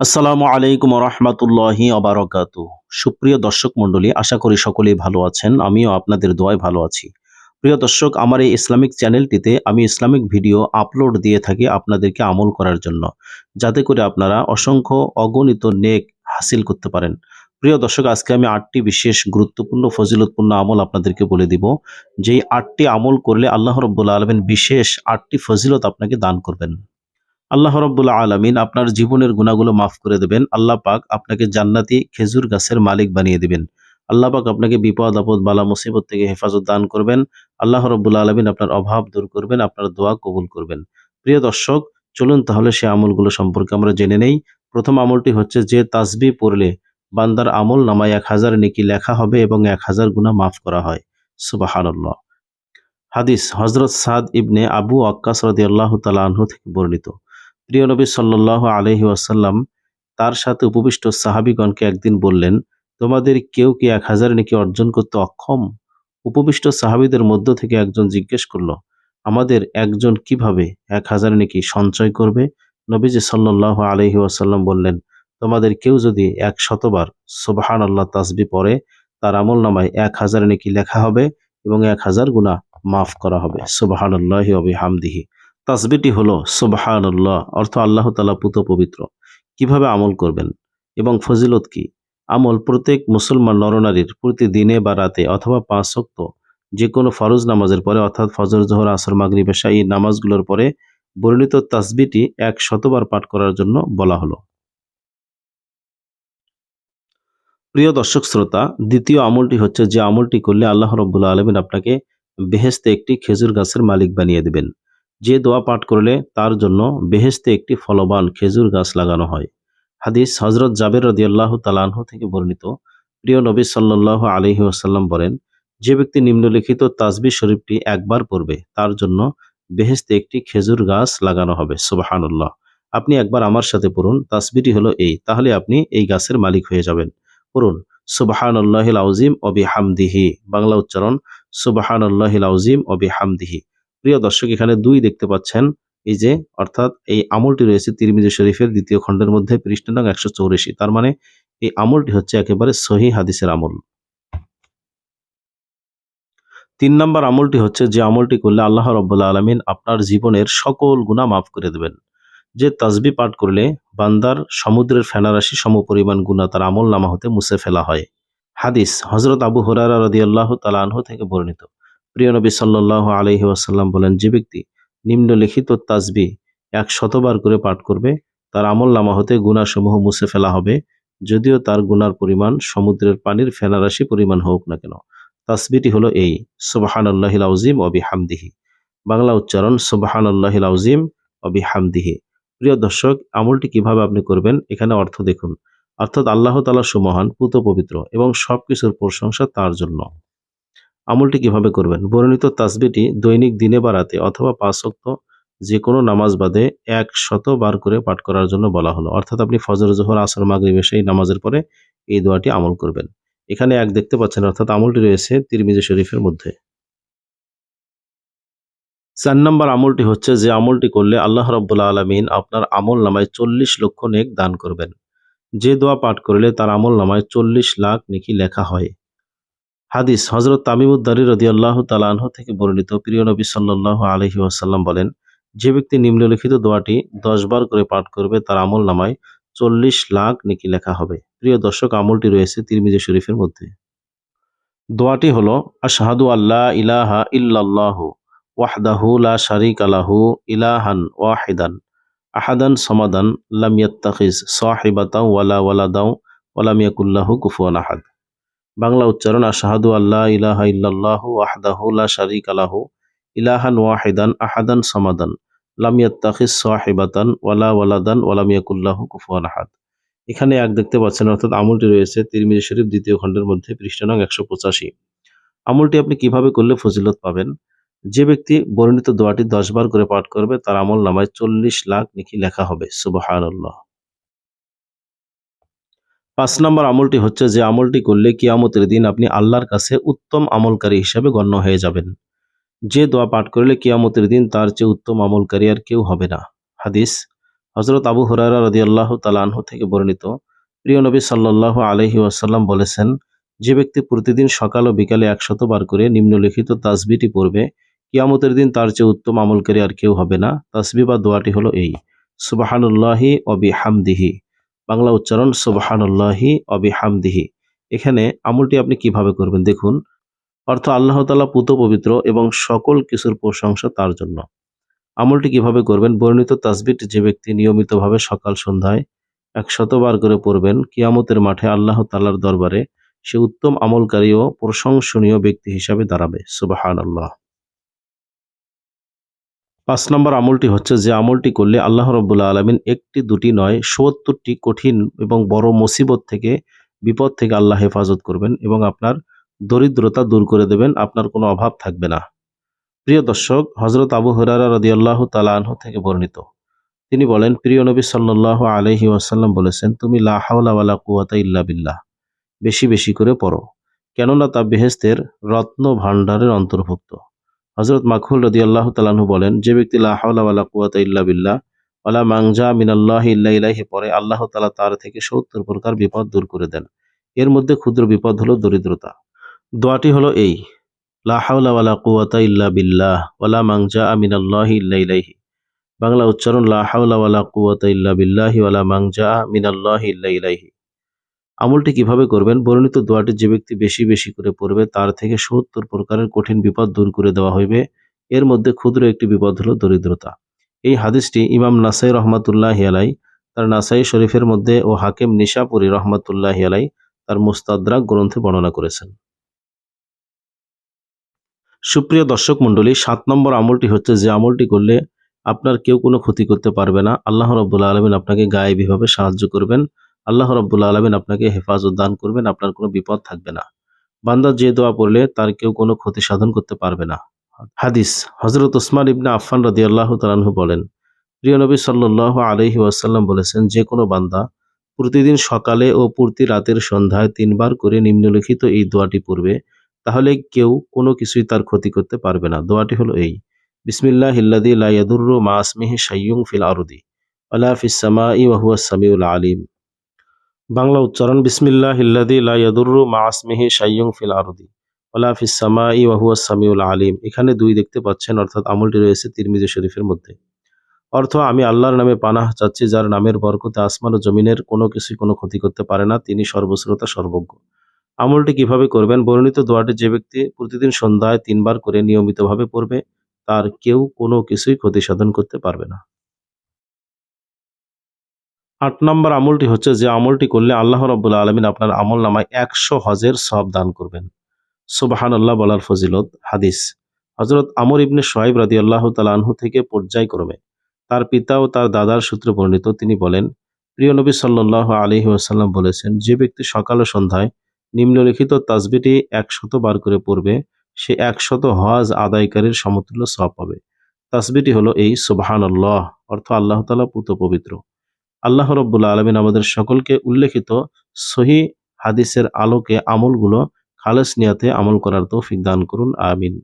আসসালামু আলাইকুম রহমতুল্লাহি অবারকাত সুপ্রিয় দর্শক মণ্ডলী, আশা করি সকলেই ভালো আছেন, আমিও আপনাদের দোয়ায় ভালো আছি। প্রিয় দর্শক, আমার এই ইসলামিক চ্যানেলটিতে আমি ইসলামিক ভিডিও আপলোড দিয়ে থাকি আপনাদেরকে আমল করার জন্য, যাতে করে আপনারা অসংখ্য অগণিত নেক হাসিল করতে পারেন। প্রিয় দর্শক, আজকে আমি আটটি বিশেষ গুরুত্বপূর্ণ, ফজিলতপূর্ণ আমল আপনাদেরকে বলে দিব। যেই আটটি আমল করলে আল্লাহ রব্বুল্লা আলমেন বিশেষ আটটি ফজিলত আপনাকে দান করবেন। আল্লাহ রব্বুল্লা আলমিন আপনার জীবনের গুণাগুলো মাফ করে দেবেন। আল্লাহ পাক আপনাকে জান্নাতি খেজুর গাছের মালিক বানিয়ে দিবেন। আল্লাহ পাক আপনাকে বিপদ, আপদ, বালা, মুসিবত থেকে হেফাজত দান করবেন। আল্লাহ রব্বুল্লা আলমিন আপনার অভাব দূর করবেন, আপনার দোয়া কবুল করবেন। প্রিয় দর্শক, চলুন তাহলে সে আমলগুলো সম্পর্কে আমরা জেনে নেই। প্রথম আমলটি হচ্ছে যে তাসবি পড়লে বান্দার আমল নামায় এক হাজার নেকি লেখা হবে এবং এক হাজার গুণা মাফ করা হয়। সুবাহান্লাহ হাদিস হজরত সাদ ইবনে আবু আক্কাস রদি আল্লাহ তালাহ থেকে বর্ণিত। প্রিয় নবী সাল্লাহ আলহি ওয়াসাল্লাম তার সাথে উপবিষ্ট সাহাবিগণকে একদিন বললেন, তোমাদের কেউ কি এক হাজার নাকি অর্জন করতে অক্ষম? উপবিষ্ট সাহাবিদের মধ্য থেকে একজন জিজ্ঞেস করল, আমাদের একজন কীভাবে এক হাজার নাকি সঞ্চয় করবে? নবীজি সাল্লাহ আলহি ওয়াসাল্লাম বললেন, তোমাদের কেউ যদি এক শতবার সোবাহান আল্লাহ তাসবি পরে তার আমল নামায় এক হাজার নাকি লেখা হবে এবং এক হাজার গুণা মাফ করা হবে। সোবাহান আল্লাহ হামদিহি তাসবিটি হলো সুবাহানুল্লাহ, অর্থ আল্লাহ তালা পুত পবিত্র। কীভাবে আমল করবেন? এবং ফজিলত কি? আমল প্রত্যেক মুসলমান নরনারীর প্রতিদিনে বা রাতে অথবা পাঁচ শক্ত যে কোনো ফরজ নামাজের পরে, অর্থাৎ ফজর, জোহর, আসর মাগরি পেশা এই নামাজগুলোর পরে বর্ণিত তাসবিটি এক শতবার পাঠ করার জন্য বলা হলো। প্রিয় দর্শক শ্রোতা, দ্বিতীয় আমলটি হচ্ছে যে আমলটি করলে আল্লাহ রব্বুল্লা আলমিন আপনাকে বেহেস্তে একটি খেজুর গাছের মালিক বানিয়ে দেবেন। যে দোয়া পাঠ করলে তার জন্য বেহেস্তে একটি ফলবান খেজুর গাছ লাগানো হয়। হাদিস হজরত জাবের রদিয়াল্লাহ তালাহ থেকে বর্ণিত। প্রিয় নবী সাল্লাহ আলহি আসাল্লাম বলেন, যে ব্যক্তি নিম্নলিখিত তাজবি শরীফটি একবার পড়বে, তার জন্য বেহেস্তে একটি খেজুর গাছ লাগানো হবে। সুবাহানুল্লাহ। আপনি একবার আমার সাথে পড়ুন তাসবিটি হলো এই। তাহলে আপনি এই গাছের মালিক হয়ে যাবেন। পড়ুন, সুবাহানুল্লাহিল আউজিম অবি হামদিহি বাংলা উচ্চারণ, সুবাহানুল্লাহিল আউজিম অবি হামদিহি প্রিয় দর্শক, এখানে দুই দেখতে পাচ্ছেন। এই যে, অর্থাৎ এই আমলটি রয়েছে তিরমিজি শরীফের দ্বিতীয় খণ্ডের মধ্যে, পৃষ্ঠ নং একশো চৌরাশি। তার মানে এই আমলটি হচ্ছে একেবারে সহি হাদিসের আমল। তিন নম্বর আমলটি হচ্ছে যে আমলটি করলে আল্লাহ রব্বুল্লা আলমিন আপনার জীবনের সকল গুণা মাফ করে দেবেন। যে তাজবি পাঠ করলে বান্দার সমুদ্রের ফেনারাশি সমপরিমাণ গুণা তার আমল নামা হতে মুছে ফেলা হয়। হাদিস হজরত আবু হরারা রদি আল্লাহ তালাহ থেকে বর্ণিত। প্রিয় নবী সাল্লাহ আলহি আসাল্লাম বলেন, যে ব্যক্তি নিম্নলিখিত তাজবি এক শতবার করে পাঠ করবে, তার আমল নামা হতে গুণাসমূহ মুছে ফেলা হবে, যদিও তার গুনার পরিমাণ সমুদ্রের পানির ফেনারাশি পরিমাণ হোক না কেন। তাসবিটি হলো এই সুবাহান আল্লাহিল আউজিম অবি হামদিহি বাংলা উচ্চারণ সুবাহান আল্লাহিল আউজিম অবি হামদিহি প্রিয় দর্শক, আমলটি কীভাবে আপনি করবেন, এখানে অর্থ দেখুন। অর্থাৎ আল্লাহ তালা সুমহান পুত পবিত্র এবং সব কিছুর প্রশংসা তার জন্য। আমলটি কীভাবে করবেন? বর্ণিত তাসবিটি দৈনিক, দিনে বা রাতে অথবা পাঁচ অক্ত যে কোনো নামাজ বাদে এক শতবার করে পাঠ করার জন্য বলা হলো। অর্থাৎ আপনি ফজর, জোহর, আসর, মাগরিবে সেই নামাজের পরে এই দোয়াটি আমল করবেন। এখানে এক দেখতে পাচ্ছেন, অর্থাৎ আমলটি রয়েছে তিরমিজি শরীফের মধ্যে। চার নম্বর আমলটি হচ্ছে যে আমলটি করলে আল্লাহ রব্বুল্লা আলমিন আপনার আমল নামায় চল্লিশ লক্ষ নেক দান করবেন। যে দোয়া পাঠ করলে তার আমল নামায় চল্লিশ লাখ নেকি লেখা হয়। হাদিস হজরত তামিমুদ্দারি রদি আল্লাহ তালাহ থেকে বর্ণিত প্রিয় নবী সাল্লাহ আলহি আসাল্লাম বলেন, যে ব্যক্তি নিম্নলিখিত দোয়াটি দশ বার করে পাঠ করবে, তার আমল নামায় চল্লিশ লাখ নেকি লেখা হবে। প্রিয় দর্শক, আমলটি রয়েছে তিরমিজি শরীফের মধ্যে। দোয়াটি হলো, আশাহাদু আল্লাহ ইলাহা ইল্লাল্লাহু ওয়াহদাহু লা শারিক আলাহু ইলাহান ওয়াহিদান, আহাদান সমাদান, লাম ইয়াত্তাখিজ সাহিবাতাও ওয়ালা ওয়ালাদাও ওয়ালাম ইয়াকুল্লাহু কুফুয়ান আহাদ। বাংলা উচ্চারণ, আশাহাদু আল্লাহ ইলাহা ইল্লাল্লাহু ওয়াহদাহু লা শারিক আলাহু ইলাহান ওয়াহিদান আহাদান সমাদান, লাম ইয়াত্তাখিজ সাহিবাতান ওয়ালা ওয়ালাদান ওয়ালাম ইয়াকুল্লাহু কুফুয়ান আহাদ। এখানে এক দেখতে পাচ্ছেন, অর্থাৎ আমলটি রয়েছে তিরমিজি শরীফ দ্বিতীয় খণ্ডের মধ্যে, পৃষ্ঠা একশো পঁচাশি। আমলটি আপনি কীভাবে করলে ফজিলত পাবেন? যে ব্যক্তি বর্ণিত দোয়াটি দশ বার করে পাঠ করবে, তার আমল নামায় চল্লিশ লাখ নিখি লেখা হবে সুবাহান্লাহ পাঁচ নম্বর আমলটি হচ্ছে যে আমলটি করলে কিয়ামতের দিন আপনি আল্লাহর কাছে উত্তম আমলকারী হিসাবে গণ্য হয়ে যাবেন। যে দোয়া পাঠ করলে কিয়ামতের দিন তার চেয়ে উত্তম আমলকারী আর কেউ হবে না। হাদিস হজরত আবু হুরারা রদিয়াল্লাহ তালানহু থেকে বর্ণিত। প্রিয় নবী সাল্লাহ আলহি ওয়াসাল্লাম বলেছেন, যে ব্যক্তি প্রতিদিন সকাল ও বিকালে একশত বার করে নিম্নলিখিত তাসবিটি পড়বে, কিয়ামতের দিন তার চেয়ে উত্তম আমলকারী আর কেউ হবে না। তাসবি বা দোয়াটি হলো এই, সুবাহানুল্লাহি অবি হামদিহি বাংলা উচ্চারণ সুবাহানুল্লাহি অবি হামদিহি এখানে আমলটি আপনি কীভাবে করবেন দেখুন। অর্থ আল্লাহ তালা পুত পবিত্র এবং সকল কিছুর প্রশংসা তার জন্য। আমলটি কীভাবে করবেন? বর্ণিত তাসবিট যে ব্যক্তি নিয়মিতভাবে সকাল সন্ধ্যায় এক শতবার করে পড়বেন, কিয়ামতের মাঠে আল্লাহ তালার দরবারে সে উত্তম আমলকারী ও প্রশংসনীয় ব্যক্তি হিসাবে দাঁড়াবে। সুবাহান আল্লাহ পাঁচ নম্বর আমলটি হচ্ছে যে আমলটি করলে আল্লাহ রব্বুল্লা আলমিন একটি, দুটি, নয় সত্তরটি কঠিন এবং বড় মুসিবত থেকে, বিপদ থেকে আল্লাহ হেফাজত করবেন এবং আপনার দরিদ্রতা দূর করে দেবেন, আপনার কোনো অভাব থাকবে না। প্রিয় দর্শক হজরত আবু হরারা রদিয়াল্লাহ তালাহ থেকে বর্ণিত। তিনি বলেন, প্রিয় নবী সাল্লাহ আলহি ওয়াসাল্লাম বলেছেন, তুমি লাহাওয়ালা কুয়াতা ইল্লা বিল্লাহ, বেশি বেশি করে পড়ো, কেননা তা বেহেস্তের রত্ন ভাণ্ডারের অন্তর্ভুক্ত। হজরত মাখুল রদি আল্লাহ তালাহু বলেন, যে ব্যক্তি লাহাওয়ালা কুয়াতা ইল্লা বিল্লাহ ওলা মাংজা মিনাল্লাহ ইল্লা ইলাহি পরে আল্লাহ তালা তার থেকে সত্তর প্রকার বিপদ দূর করে দেন। এর মধ্যে ক্ষুদ্র বিপদ হলো দরিদ্রতা। দোয়াটি হলো এই লাহাউলা কুয়াতা ইল্লা বিল্লাহ ওলা মাংজা মিনাল্লাহ ইল্লা ইলাইহি বাংলা উচ্চারণ লাহাউলা কুয়াতা ইল্লা বিল্লাহি ওলা মাংজা মিনাল্লাহ ইল্লা আমলটি কীভাবে করবেন? বর্ণিত দোয়াটি যে ব্যক্তি বেশি বেশি করে পড়বে, তার থেকে সত্তর প্রকারের কঠিন বিপদ দূর করে দেওয়া হইবে। এর মধ্যে ক্ষুদ্র একটি বিপদ হলো দরিদ্রতা। এই হাদিসটি ইমাম নাসাই রহমাতুল্লাহ আলাই তার নাসাই শরীফের মধ্যে ও হাকিম নিশাপুরি রহমাতুল্লাহ আলাই তার মুস্তাদ্রাক গ্রন্থে বর্ণনা করেছেন। সুপ্রিয় দর্শক মণ্ডলী, সাত নম্বর আমলটি হচ্ছে যে আমলটি করলে আপনার কেউ কোনো ক্ষতি করতে পারবে না। আল্লাহ রব্বুল্লা আলমিন আপনাকে গায়েবীভাবে সাহায্য করবেন। আল্লাহ রব্বুল্লা আলমিন আপনাকে হেফাজত দান করবেন, আপনার কোনো বিপদ থাকবে না। বান্দা যে দোয়া পড়লে তার কেউ কোনো ক্ষতি সাধন করতে পারবে না। হাদিস হজরত ওসমান ইবনা আফফান রদি আল্লাহ তালাহু বলেন, প্রিয় নবী সাল্লাহ আলহি ওয়াসাল্লাম বলেছেন, যে কোনো বান্দা প্রতিদিন সকালে ও প্রতি রাতের সন্ধ্যায় তিনবার করে নিম্নলিখিত এই দোয়াটি পড়বে, তাহলে কেউ কোনো কিছুই তার ক্ষতি করতে পারবে না। দোয়াটি হলো এই বিসমিল্লাহ হিল্লাদি লাইয়াদুর্রু মা আসমিহি সাইয়ুং ফিল আরুদি আলা ফিসামা ই ওয়াহুয়া সামিউল আলিম। বাংলা উচ্চারণ, বিসমিল্লাহ হিল্লাদি লাইয়াদুর্রু মা আসমিহি সাইয়ুং ফিল আরদি আলা ফিসামা ই ওয়াহুয়া সামিউল আলিম। এখানে দুই দেখতে পাচ্ছেন, অর্থাৎ আমলটি রয়েছে তিরমিজি শরীফের মধ্যে। অর্থ, আমি আল্লাহর নামে পানাহ চাচ্ছি, যার নামের বরকতে আসমান ও জমিনের কোনো কিছুই কোনো ক্ষতি করতে পারে না, তিনি সর্বশ্রোতা, সর্বজ্ঞ। আমলটি কীভাবে করবেন? বর্ণিত দোয়াটি যে ব্যক্তি প্রতিদিন সন্ধ্যায় তিনবার করে নিয়মিতভাবে পড়বে, তার কেউ কোনো কিছুই ক্ষতি সাধন করতে পারবে না। আট নম্বর আমলটি হচ্ছে যে আমলটি করলে আল্লাহ রব্বুল্লা আলমিন আপনার আমল নামায় একশো হজের সব দান করবেন। সুবাহান আল্লাহ বলার ফজিলত হাদিস। হজরত আমর ইবনে সোহাইব রাদি আল্লাহ তালাহু থেকে পর্যায়ক্রমে তার পিতা ও তার দাদার সূত্রে বর্ণিত তিনি বলেন, প্রিয় নবী সাল্লাহ আলহি আসাল্লাম বলেছেন, যে ব্যক্তি সকাল ও সন্ধ্যায় নিম্নলিখিত তাজবিটি একশত বার করে পড়বে, সে একশত হজ আদায়কারীর সমতুল্য সব পাবে। তাসবিটি হলো এই সুবাহান আল্লাহ অর্থ আল্লাহ তালা পুত পবিত্র। আল্লাহ রব্বুল্লা আলমিন আমাদের সকলকে উল্লেখিত সহি হাদিসের আলোকে আমলগুলো খালেস নিয়াতে আমল করার তৌফিক দান করুন, আমিন।